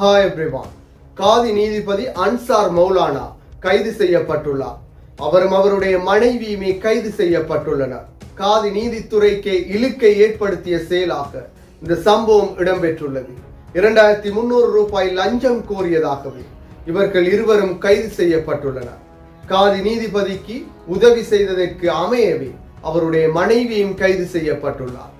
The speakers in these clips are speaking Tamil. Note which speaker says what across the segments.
Speaker 1: ஹாய் எவ்ரிவான் காதி நீதிபதி அன்சார் மௌலானா கைது செய்யப்பட்டுள்ளார். அவரும் அவருடைய மனைவியுமே கைது செய்யப்பட்டுள்ளனர். காதி நீதித்துறைக்கே இழுக்கை ஏற்படுத்திய செயலாக இந்த சம்பவம் இடம்பெற்றுள்ளது. இரண்டாயிரத்தி முன்னூறு ரூபாய் லஞ்சம் கோரியதாகவே இவர்கள் இருவரும் கைது செய்யப்பட்டுள்ளனர். காதி நீதிபதிக்கு உதவி செய்ததற்கு அமையவே அவருடைய மனைவியும் கைது செய்யப்பட்டுள்ளார்.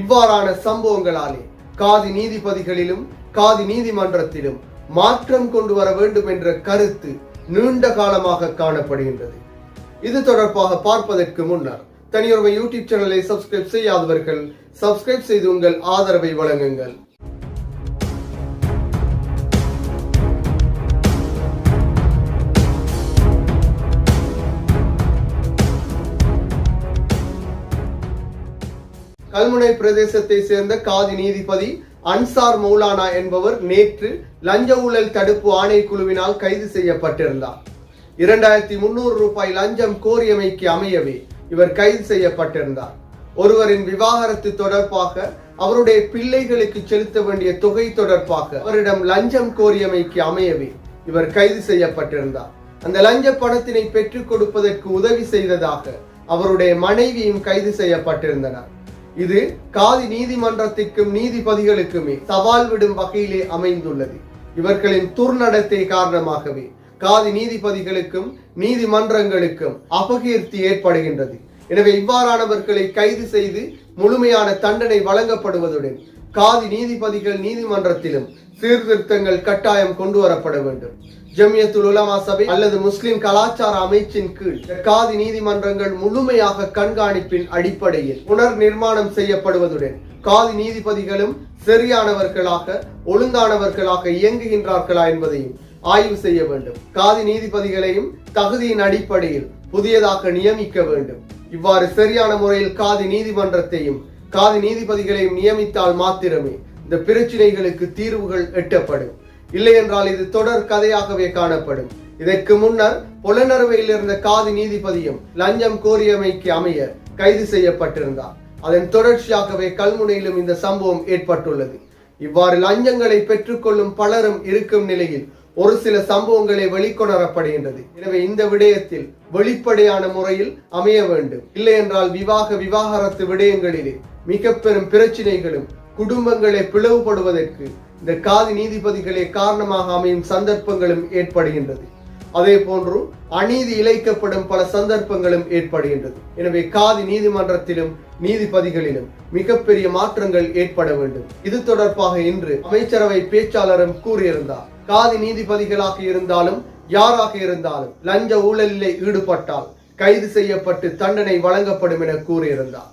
Speaker 1: இவ்வாறான சம்பவங்களாலே காதி நீதிபதிகளிலும் காதி நீதிமன்றத்திலும் மாற்றம் கொண்டு வர வேண்டும் என்ற கருத்து நீண்ட காலமாக காணப்படுகின்றது. இது தொடர்பாக பார்ப்பதற்கு முன்னர் தனியொருமை யூடியூப் சேனலை சப்ஸ்கிரைப் செய்யாதவர்கள் சப்ஸ்கிரைப் செய்து உங்கள் ஆதரவை வழங்குங்கள். கல்முனை பிரதேசத்தை சேர்ந்த காதி நீதிபதி அன்சார் மௌலானா என்பவர் நேற்று லஞ்ச ஊழல் தடுப்பு ஆணைக்குழுவினால் கைது செய்யப்பட்டிருந்தார். இரண்டாயிரத்தி முன்னூறு ரூபாய் லஞ்சம் கோரியமைக்கு அமையவே இவர் கைது செய்யப்பட்டிருந்தார். ஒருவரின் விவாகரத்து தொடர்பாக அவருடைய பிள்ளைகளுக்கு செலுத்த வேண்டிய தொகை தொடர்பாக அவரிடம் லஞ்சம் கோரியமைக்கு அமையவே இவர் கைது செய்யப்பட்டிருந்தார். அந்த லஞ்ச பணத்தினை பெற்றுக் கொடுப்பதற்கு உதவி செய்ததாக அவருடைய மனைவியும் கைது செய்யப்பட்டிருந்தனர். இது காதி நீதிமன்றத்திற்கும் நீதிபதிகளுக்குமே சவால் விடும் வகையிலே அமைந்துள்ளது. இவர்களின் துர்நடத்தை காரணமாகவே காதி நீதிபதிகளுக்கும் நீதிமன்றங்களுக்கும் அபகீர்த்தி ஏற்படுகின்றது. எனவே இவ்வாறானவர்களை கைது செய்து முழுமையான தண்டனை வழங்கப்படுவதுடன் காதி நீதிபதிகள் நீதிமன்றத்திலும் சீர்திருத்தங்கள் கட்டாயம் கொண்டு வரப்பட வேண்டும். ஜமியத்துல் உலமா சபை அல்லது முஸ்லிம் கலாச்சார அமைச்சின் கீழ் காதி நீதிமன்றங்கள் முழுமையாக கண்காணிப்பின் அடிப்படையில் புனர் நிர்மாணம் செய்யப்படுவதுடன் காதி நீதிபதிகளும் சரியானவர்களாக ஒழுங்கானவர்களாக இயங்குகின்றார்களா என்பதையும் ஆய்வு செய்ய வேண்டும். காதி நீதிபதிகளையும் தகுதியின் அடிப்படையில் புதியதாக நியமிக்க வேண்டும். இவ்வாறு சரியான முறையில் காதி நீதிமன்றத்தையும் காதி நீதிபதிகளையும் நியமித்தால் மாத்திரமே இந்த பிரச்சினைகளுக்கு தீர்வுகள் எட்டப்படும். இல்லை என்றால் இது தொடர் கதையாகவே காணப்படும். இதற்கு முன்னர் புலனறுவையில் இருந்த காதி நீதிபதியும் லஞ்சம் கோரியமைக்கு அமைய கைது செய்யப்பட்டிருந்தார். அதன் தொடர்ச்சியாகவே கல்முனையிலும் இந்த சம்பவம் ஏற்பட்டுள்ளது. இவ்வாறு லஞ்சங்களை பெற்றுக்கொள்ளும் பலரும் இருக்கும் நிலையில் ஒரு சில சம்பவங்களை வெளிக்கொணரப்படுகின்றது. எனவே இந்த விடயத்தில் வெளிப்படையான முறையில் அமைய வேண்டும். இல்லை என்றால் விவாக விவாகரத்து விடயங்களிலே மிக பெரும் பிரச்சினைகளும் குடும்பங்களை பிளவுபடுவதற்கு இந்த காதி நீதிபதிகளே காரணமாக அமையும் சந்தர்ப்பங்களும் ஏற்படுகின்றது. அதே போன்று அநீதி இழைக்கப்படும் பல சந்தர்ப்பங்களும் ஏற்படுகின்றது. எனவே காதி நீதிமன்றத்திலும் நீதிபதிகளிலும் மிகப்பெரிய மாற்றங்கள் ஏற்பட வேண்டும். இது தொடர்பாக இன்று அமைச்சரவை பேச்சாளரும் கூறியிருந்தார். காதி நீதிபதிகளாக இருந்தாலும் யாராக இருந்தாலும் லஞ்ச ஊழலிலே ஈடுபட்டால் கைது செய்யப்பட்டு தண்டனை வழங்கப்படும் என கூறியிருந்தார்.